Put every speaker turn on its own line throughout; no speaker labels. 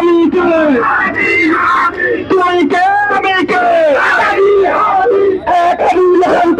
আমি কে তুমি কে আমি কে একাধিক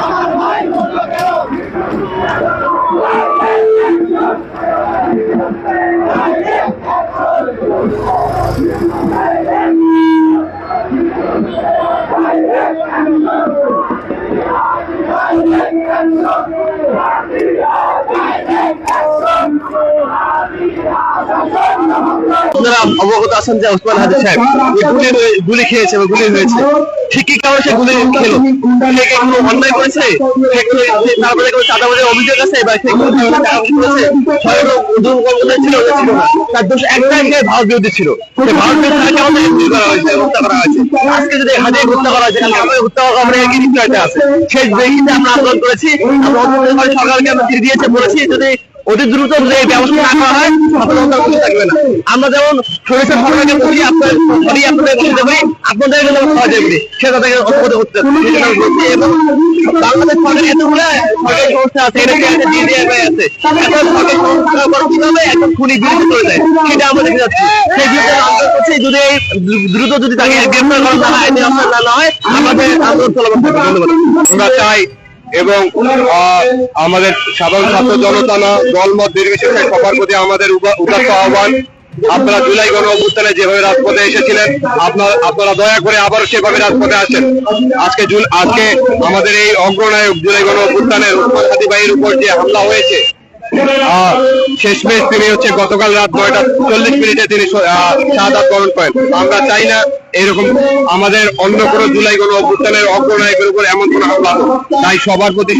আমার ভাই বলল কেন
আপনারা অবগত আছেন যে ওসমান সাহেব গুলি গুলি খেয়েছে বা গুলি হয়েছে। কারণে সে গুলি খেলো? সে অন্যায় করেছে? তারপরে অভিযোগ আছে বা সে করেছে? সেই আমরা আন্দোলন করেছি। সরকারকে আমরা দিয়েছে, বলেছি যদি অতি দ্রুত যদি এই ব্যবস্থা না করা হয় কিছু থাকবে না। আমরা যেমন সরিষা সরকারকে বলি আপনার আপনাদের বলতে পারি আপনাদের জন্য সহজে করি। সে তাদেরকে অবগত করতে এবং বাংলাদেশ সরকার এতগুলো সরকারি সংস্থা আছে এটা আছে? ডিডিআই আছে। এত সরকারি সংস্থা করা কীভাবে এখন খুনি বিরুদ্ধে চলে যায়। সেটা আমরা দেখে যাচ্ছি। সেই বিরুদ্ধে আন্দোলন করছি। যদি দ্রুত যদি তাকে গ্রেফতার করা না হয় না হয় আমাদের আন্দোলন চলমান ধন্যবাদ। আমরা চাই এবং আমাদের সাধারণ ছাত্র জনতা না, দলমত নির্বিশেষে সবার প্রতি আমাদের উদাত্ত আহ্বান। আপনারা জুলাই গণ অভ্যুত্থানে যেভাবে রাজপথে এসেছিলেন, আপনার আপনারা দয়া করে আবার সেভাবে রাজপথে আসেন। আজকে আজকে আমাদের এই অগ্রনায়ক জুলাই গণ অভ্যুত্থানের হাদি উপর যে হামলা হয়েছে আহ, শেষমেশ তিনি হচ্ছে গতকাল রাত নয়টা চল্লিশ মিনিটে তিনি শাহাদ বরণ করেন। আমরা চাই না এরকম আমাদের অন্য কোনো জুলাই কোনো অভ্যুত্থানের অগ্রনায়কের উপর এমন কোনো হামলা। তাই সবার প্রতি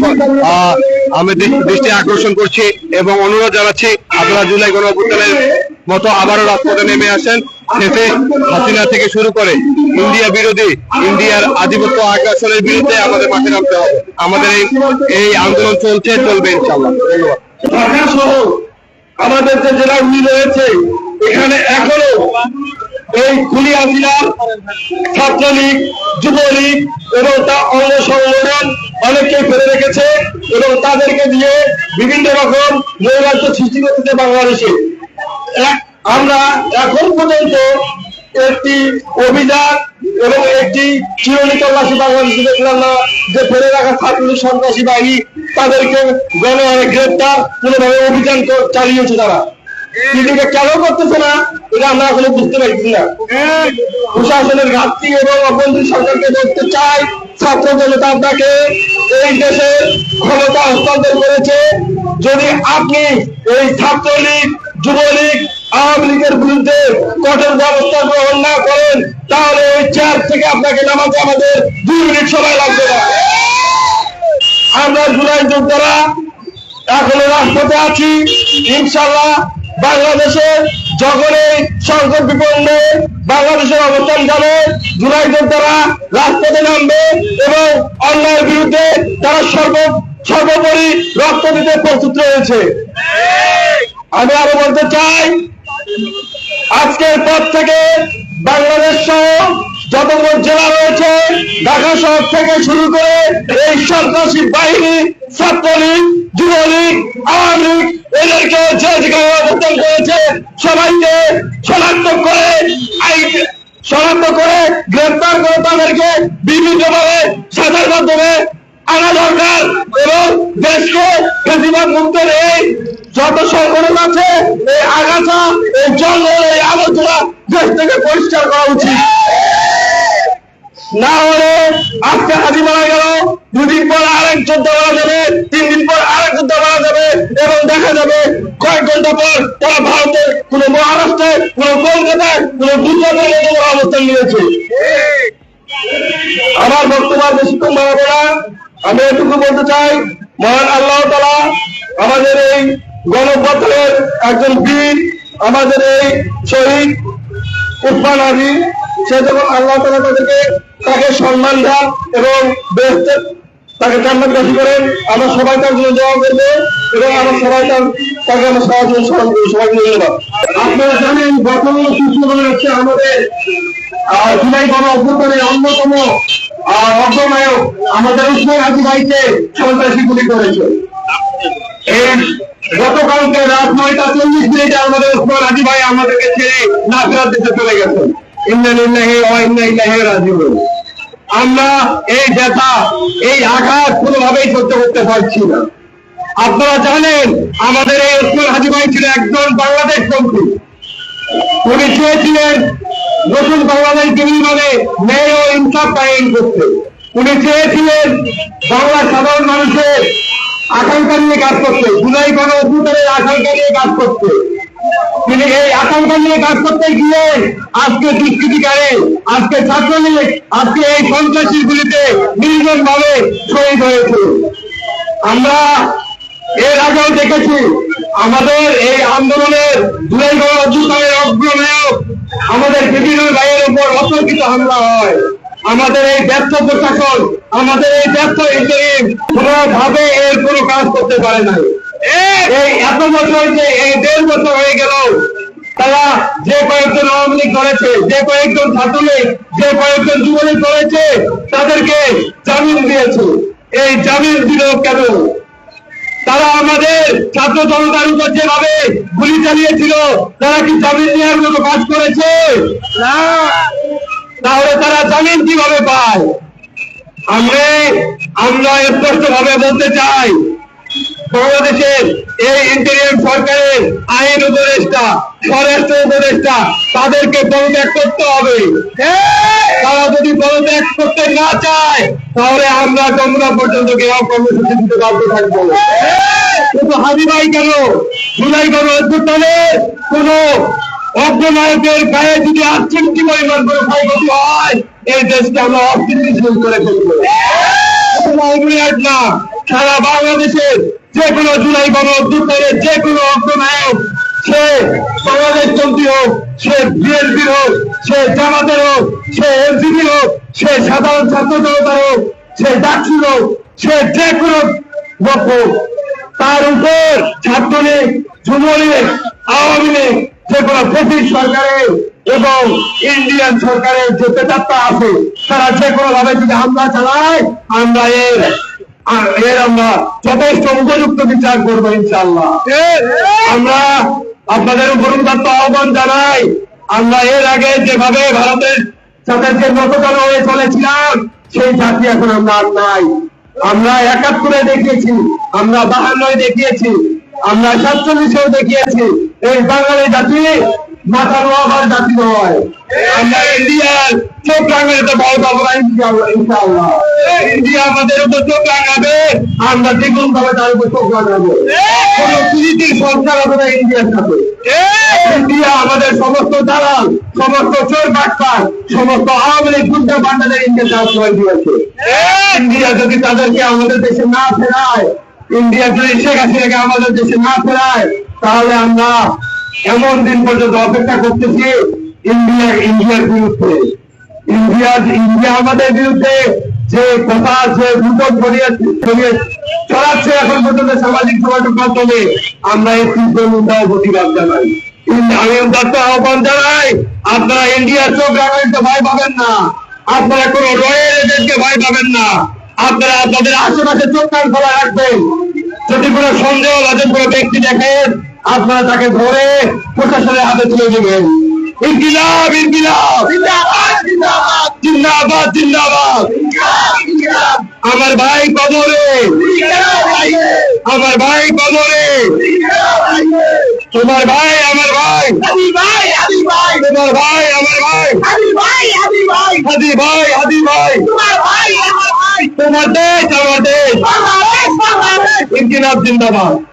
আমি দৃষ্টি- আকর্ষণ করছি এবং অনুরোধ জানাচ্ছি আপনারা জুলাই কোনো অভ্যুত্থানের মতো আবারও রাজপথে নেমে আসেন। শেষে হাসিনা থেকে শুরু করে ইন্ডিয়া বিরোধী ইন্ডিয়ার আধিপত্য আগ্রাসনের বিরুদ্ধে আমাদের মাঠে নামতে হবে। আমাদের এই আন্দোলন চলছে চলবে ইনশাল্লাহ ধন্যবাদ।
ঢাকা সহ আমাদের যে জেলাগুলি রয়েছে, এখানে এখনও এই খুলি আসিরা ছাত্রলীগ, যুবলীগ এবং তা অঙ্গ সংগঠন অনেককে ফেলে রেখেছে এবং তাদেরকে দিয়ে বিভিন্ন রকম নৈরাজ্য সৃষ্টি করতেছে বাংলাদেশে। আমরা এখন পর্যন্ত একটি অভিযান এবং একটি চিরনি তল্লাশি বাংলাদেশে দেখলাম যে ফেলে রাখা ছাত্রলীগ সন্ত্রাসী বাহিনী তাদেরকে গণহারে গ্রেপ্তার কোনোভাবে অভিযান চালিয়েছে তারা। কেন করতেছে না, এটা আমরা এখনও বুঝতে পারছি না। প্রশাসনের ঘাটতি এবং অভ্যন্তরীণ সরকারকে বলতে চাই, ছাত্র এই দেশের ক্ষমতা হস্তান্তর করেছে। যদি আপনি এই ছাত্রলীগ, যুবলীগ আওয়ামী লীগের বিরুদ্ধে কঠোর ব্যবস্থা গ্রহণ না করেন, তাহলে ওই চেয়ার থেকে আপনাকে নামাতে আমাদের দুই মিনিট সময় লাগবে না। আমরা জুলাই যোদ্ধারা এখনও রাজপথে আছি। ইনশাল্লাহ বাংলাদেশে যখন এই সংকট বিপন্ন বাংলাদেশের অবস্থান যাবে, জুলাই যোদ্ধারা রাজপথে নামবে এবং অন্যায়ের বিরুদ্ধে তারা সর্ব, সর্বোপরি রক্ত দিতে প্রস্তুত রয়েছে। আমি আরও বলতে চাই আজকের পর থেকে বাংলাদেশ সহ যতগুলো জেলা রয়েছে, ঢাকা শহর থেকে শুরু করে এই সন্ত্রাসী বাহিনী, ছাত্রলীগ, যুবলীগ, আওয়ামী লীগ, এদেরকে যে যেখানে অবস্থান করেছে, সবাইকে শনাক্ত করে শনাক্ত করে গ্রেপ্তার করে তাদেরকে বিভিন্নভাবে সাজার মাধ্যমে আনা দরকার এবং দেশকে বেশিরভাগ মুক্তের এই যত সংগঠন আছে, এই আগাছা, এই জঙ্গল, এই আলোচনা দেশ থেকে পরিষ্কার করা উচিত। না হলে আজকে হাজি মারা গেল, দুদিন পর আরেক যুদ্ধ মারা যাবে, তিন দিন পর আরেক যুদ্ধ মারা যাবে এবং দেখা যাবে কয়েক ঘণ্টা পর তারা ভারতের কোন মহারাষ্ট্রে, কোন কলকাতায়, কোন গুজরাটের মতো অবস্থান নিয়েছে। আমার বক্তব্য বেশিক্ষণ বাড়াবো না। আমি এটুকু বলতে চাই, মহান আল্লাহ তালা আমাদের এই গণপথের একজন বীর আমাদের এই শহীদ উসমান আলী, সে যখন আল্লাহ তালা তাদেরকে তাকে সম্মান দেন এবং তাকে জান্নাতবাসী করেন, আমরা সবাই তার জন্য দোয়া করব এবং আমরা সবাই তার, তাকে আমরা সবার জন্য স্মরণ করব সবাইকে ধন্যবাদ। আপনারা জানেন, বর্তমানে সুস্থ হচ্ছে আমাদের জুলাই গণ অভ্যুত্থানের অন্যতম অগ্রনায়ক আমাদের উসমান হাজি ভাইকে সন্ত্রাসী গুলি করেছে। গতকালকে রাত নয়টা চল্লিশ মিনিটে আমাদের উসমান হাজি ভাই আমাদেরকে ছেড়ে না ফেরার দিতে চলে গেছেন। আমরা এই ব্যথা, এই আঘাত কোনোভাবেই সহ্য করতে পারছি না। আপনারা জানেন, আমাদের এই উসমান হাজি ভাই ছিল একজন বাংলাদেশ মন্ত্রী। উনি চেয়েছিলেন নতুন বাংলাদেশ বিনিময়ে ন্যায় ও ইনসাফ কায়েম করতে। উনি চেয়েছিলেন বাংলার সাধারণ মানুষের আকাঙ্ক্ষা নিয়ে কাজ করতে জুলাই গণ অভ্যুত্থানের আকাঙ্ক্ষা নিয়ে কাজ করতে তিনি এই আকাঙ্ক্ষা নিয়ে কাজ করতে গিয়ে আজকে দুষ্কৃতিকারে আজকে ছাত্রলীগ, আজকে এই সন্ত্রাসীর গুলিতে নির্জন ভাবে শহীদ হয়েছে। আমরা এর আগেও দেখেছি, আমাদের এই আন্দোলনের জুলাই গণ অভ্যুত্থানের অগ্রনায়ক আমাদের বিভিন্ন ভাইয়ের উপর অতর্কিত হামলা হয়। আমাদের এই ব্যর্থ প্রশাসন, আমাদের এই ব্যর্থ ইন্টারিম কোনোভাবে এর কোনো কাজ করতে পারে নাই। এই এত বছর যে, এই দেড় বছর হয়ে গেল, তারা যে কয়েকজন আওয়ামী লীগ করেছে যে কয়েকজন ছাত্রলীগ, যে কয়েকজন যুবলীগ করেছে তাদেরকে জামিন দিয়েছে। এই জামিন দিল কেন? তারা আমাদের ছাত্র জনতার উপর যেভাবে গুলি চালিয়েছিল, তারা কি জামিন নেওয়ার মতো কাজ করেছে? না। তাহলে তারা জামিন কীভাবে পায়? আমরা স্পষ্ট ভাবে বলতে চাই, বাংলাদেশের এই সরকারের আইন উপদেষ্টা, স্বরাষ্ট্র উপদেষ্টা, তাদেরকে পদত্যাগ করতে হবে। তারা যদি পদত্যাগ করতে না চায়, তাহলে আমরা যমুনা পর্যন্ত কর্মসূচি দিতে বাধ্য থাকব। হাজিবাই কেন? জুলাই গণ অভ্যুত্থানের কোন অগ্রনায়কের গায়ে যদি আশ্চর্য পরিমাণ করে ক্ষয়ক্ষতি হয়, এই দেশকে আমরা অস্থিতিশীল করে ফেলব না, সারা বাংলাদেশের যে কোনো জুলাই গণ অভ্যুত্থানের যে কোনো অগ্রনায়ক, সে বাংলাদেশ মন্ত্রী হোক, সে বিএনপির হোক, সে জামাতের হোক, সে এনসিপি হোক, সে সাধারণ ছাত্র জনতার হোক, সে ডাকসুর হোক, সে যে কোনো হোক, তার উপর ছাত্রলীগ, যুবলীগ, আওয়ামী লীগ যে কোনো ব্রিটিশ সরকারের এবং ইন্ডিয়ান সরকারের যে পেতাত্তা আছে, তারা যে কোনো ভাবে যদি হামলা চালায়, আমরা এর এর আমরা যথেষ্ট উপযুক্ত বিচার করব ইনশাল্লাহ আমরা আপনাদের উপর আহ্বান জানাই, আমরা এর আগে যেভাবে ভারতের সাথে নততর হয়ে চলেছিলাম, সেই জাতি এখন আমরা আর নাই। আমরা একাত্তরে দেখিয়েছি, আমরা বাহান্নয় দেখিয়েছি। আমরা সাতচল্লিশেও দেখিয়েছি, এই বাঙালি জাতি মাথা নোয়াবার জাতি নয়। আমরা ইন্ডিয়ার চোখ রাঙাতে ইন্ডিয়া আমাদের উপর চোখ লাগাবে আমরা তার উপর চোখ সরকার হবে না ইন্ডিয়ার সাথে। ইন্ডিয়া আমাদের সমস্ত দালাল, সমস্ত চোর সমস্ত আওয়ামী লীগ গুন্ডা বান্ডাদের ইন্ডিয়াতে আশ্রয় দিয়েছে। ইন্ডিয়া যদি তাদেরকে আমাদের দেশে না ফেরায় ইন্ডিয়া যদি শেখ হাসিনাকে আমাদের দেশে না ফেরায়, তাহলে আমরা এমন দিন পর্যন্ত অপেক্ষা করতেছি ইন্ডিয়া, ইন্ডিয়ার বিরুদ্ধে। ইন্ডিয়া ইন্ডিয়া আমাদের বিরুদ্ধে যে কথা, যে গুজব ছড়িয়ে এখন পর্যন্ত সামাজিক যোগাযোগ মাধ্যমে আমরা এই তীব্র ও প্রতিবাদ জানাই। আমি উদাত্ত আহ্বান জানাই, আপনারা ইন্ডিয়ার চোখ রাখাইতে ভয় পাবেন না। আপনারা কোন রয়ের এজেন্টকে ভয় পাবেন না। আপনারা আপনাদের আশেপাশে চোখ কান খোলা রাখবেন। যদি সন্দেহ বাদে কোনো ব্যক্তি দেখেন, আপনারা তাকে ধরে প্রশাসনের হাতে তুলে দেবেন। আমার ভাই কবরে। আমার ভাই কবরে। তোমার ভাই, আমার ভাই। তোমার ভাই, আমার ভাই। হাদি ভাই হাদি ভাই। তোমার দেশ আমার দেশ। ইনকিলাব জিন্দাবাদ।